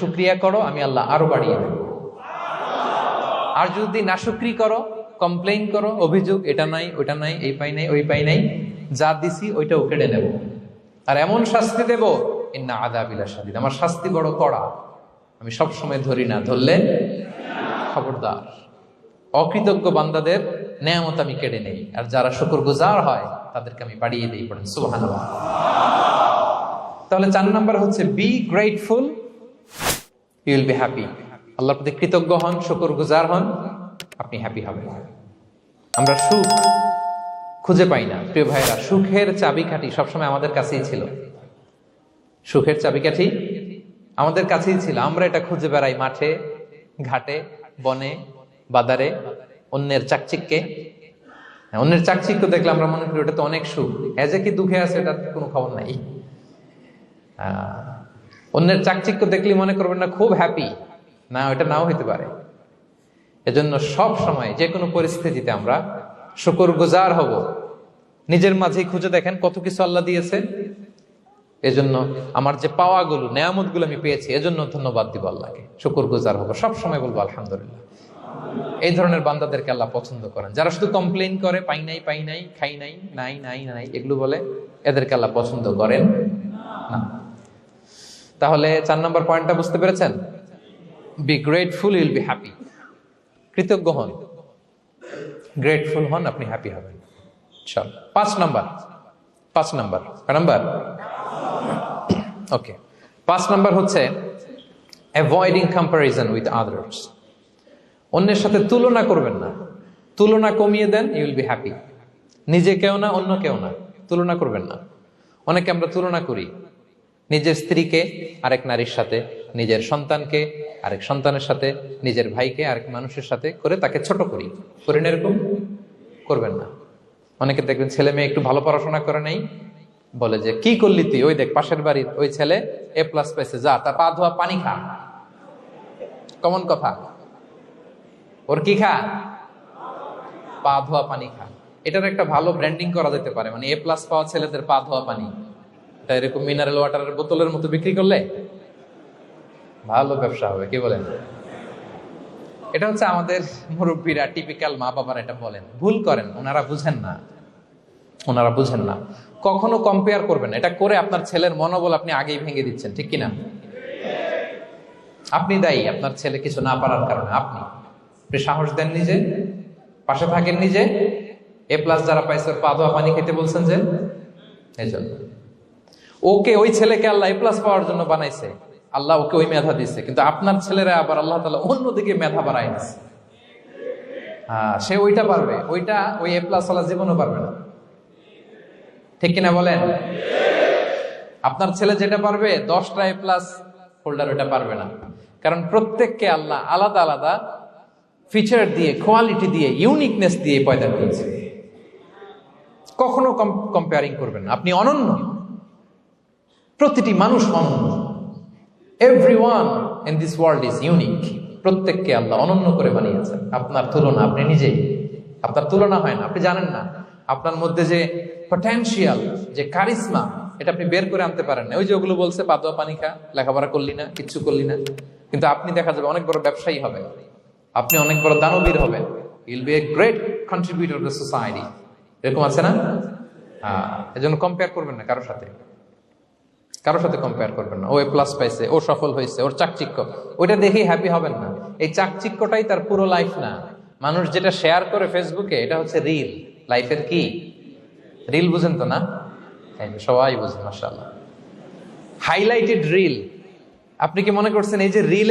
শুক্রিয়া করো, আমি আল্লাহ আরও বাড়িয়ে দেব। আর যদি না শুক্রি করো, কমপ্লেইন করো, অভিযোগ, এটা নাই, ওটা নাই, এই পাই নাই, ওই পাই নাই, যা দিছি ওইটাও কেড়ে নেব। আর এমন শাস্তি দেব না আদাবিলা শাদিদ আমার শাস্তি বড় কড়া। আমি সব সময় ধরি না, ধরলে খবরদার। অকৃতজ্ঞ বান্দাদের নেয়ামত আমি কেড়ে নেই। আর যারা শুকর গুজার হয়, তাদেরকে আমি বাড়িয়ে দিই, পড়েন সুবাহান তাহলে চার নাম্বার হচ্ছে be grateful you will be happy আল্লাহর প্রতি কৃতজ্ঞ হন শুকর গুজার হন আপনি হ্যাপি হবেন। আমরা সুখ খুঁজে পাই না। প্রিয় ভাইরা সুখের চাবিকাঠি সবসময় আমাদের কাছেই ছিল। সুখের চাবিকাঠি আমাদের কাছেই ছিল। আমরা এটা খুঁজে বেড়াই মাঠে ঘাটে বনে বাদারে অন্যের চাকচিক্যে। হ্যাঁ, অন্যের চাকচিক্য দেখলে আমরা মনে করি ওটা তো অনেক সুখ। যে কি দুঃখে আছে এটা কোনো খবর নাই। অন্যের চাকচিক্য দেখলে মনে করবেন না, খুব হ্যাপি না ওটা নাও হইতে পারে। এজন্য সব সময় যে কোনো পরিস্থিতিতে আমরা শুকর গুজার হব। নিজের মাঝেই খুঁজে দেখেন কত কিছু আল্লাহ দিয়েছে। এজন্য আমার যে পাওয়াগুলো, নেয়ামতগুলো আমি পেয়েছি, এজন্য ধন্যবাদ দিব আল্লাহকে। শুকর গুজার হব। সব সময় বলব, আলহামদুলিল্লাহ। এই ধরনের বান্দাদেরকে আল্লাহ পছন্দ করেন। যারা শুধু কমপ্লেইন করে, পাই নাই পাই নাই, খাই নাই নাই নাই নাই, এগুলো বলে, এদেরকে আল্লাহ পছন্দ করেন। তাহলে চার নম্বর পয়েন্টটা বুঝতে পেরেছেন? Be grateful will be happy কৃতজ্ঞ হন। গ্রেটফুল হন, আপনি হ্যাপি হবেন। চল, পাঁচ নম্বর। পাঁচ নাম্বার। নম্বর? ওকে পাঁচ নম্বর হচ্ছে অ্যাভয়েডিং কম্পারিজন উইথ আদার্স অন্যের সাথে তুলনা করবেন না। তুলনা কমিয়ে দেন ইউ উইল বি হ্যাপি নিজে কেউ না, অন্য কেউ না। তুলনা করবেন না। অনেকে আমরা তুলনা করি। নিজের স্ত্রীকে, আরেক নারীর সাথে নিজের সন্তানকে, আরেক সন্তানের সাথে নিজের ভাইকে, আরেক মানুষের সাথে করে তাকে ছোট করি। করি না এরকম? করবেন না। অনেকে দেখবেন ছেলে মেয়ে একটু ভালো পড়াশোনা করে নেই, বলে যে, কি করলি তুই? ওই দেখ, পাশের বাড়ির ওই ছেলে এ প্লাস পাইছে, যা তার পা ধোয়া, পানি খা। কমন কথা। ওর কি খা? পা ধোয়া, পানি খা। এটার একটা ভালো ব্র্যান্ডিং করা যেতে পারে। মানে এ প্লাস পাওয়া ছেলেদের পা ধোয়া, পানি। এরকম মিনারেল ওয়াটারের বোতলের মতো বিক্রি করলে? ভালো ব্যবসা হবে, কি বলেন? এটা হচ্ছে আমাদের মুরব্বীরা টিপিক্যাল মা বাবারা এটা বলেন। ভুল করেন, ওনারা বুঝেন না। ওনারা বুঝেন না। কখনো কম্পেয়ার করবেন এটা করে আপনার ছেলের মনোবল আপনি আগেই ভেঙে দিচ্ছেন, ঠিক কিনা? আপনি দায়ী, আপনার ছেলে কিছু না পারার কারণে। আপনি। সাহস দেন নিজে, পাশে থাকেন নিজে। এ প্লাস যারা পাইছে, ওর পা ধোয়া পানি খেতে বলছেন যে, এই জন্য। ওকে ওই ছেলেকে আল্লাহ এ প্লাস পাওয়ার জন্য বানাইছে। আল্লাহ ওকে ওই মেধা দিচ্ছে কিন্তু আপনার ছেলেরা আবার আল্লাহ তালা অন্যদিকে মেধা বাড়াই দিচ্ছে হ্যাঁ সে ওইটা পারবে। ওইটা ওই এ প্লাস আল্লাহ জীবনও পারবে না। ঠিক কিনা বলেন? আপনার ছেলে যেটা পারবে, দশটা এ প্লাস হোল্ডার ওটা পারবে না। কারণ প্রত্যেককে আল্লাহ আলাদা আলাদা ফিচার দিয়ে কোয়ালিটি দিয়ে ইউনিকনেস দিয়ে পয়দা করেছে। কখনো কম্পেয়ারিং করবেন আপনি অনন্য। প্রতিটি মানুষ অনন্য everyone in this world is unique প্রত্যেককে আল্লাহ অনন্য করে বানিয়েছেন। আপনার তুলনা আপনি নিজেই। আপনার তুলনা হয় না, আপনি জানেন না। আপনার মধ্যে যে পটেনশিয়াল যে কারিশমা এটা আপনি বের করে আনতে পারেন না। ওই যে ওগুলো বলছে পাদুয়া পানি খা, লেখাপড়া করলি না, কিচ্ছু করলি না। কিন্তু আপনি দেখা যাবে অনেক বড় ব্যবসায়ী হবেন। আপনি অনেক বড় দানবীর হবেন। I'll be a great contributor to society এরকম আছে না? হ্যাঁ এজন্য কম্পেয়ার করবেন না কারোর সাথে। কারোর সাথে কম্পেয়ার করবেন না। ও এ প্লাস পাইছে, ও সফল হয়েছে ওর চাকচিক্য। ওইটা দেখেই হ্যাপি হবেন না। এই চাকচিক্যটাই তার পুরো লাইফ না। মানুষ যেটা শেয়ার করে ফেসবুকে এটা হচ্ছে রিল লাইফের কি? রিল বুঝেন তো না? এই সবাই বুঝেন মাসাল্লাহ হাইলাইটেড রিল আপনি কি মনে করছেন এই যে রিল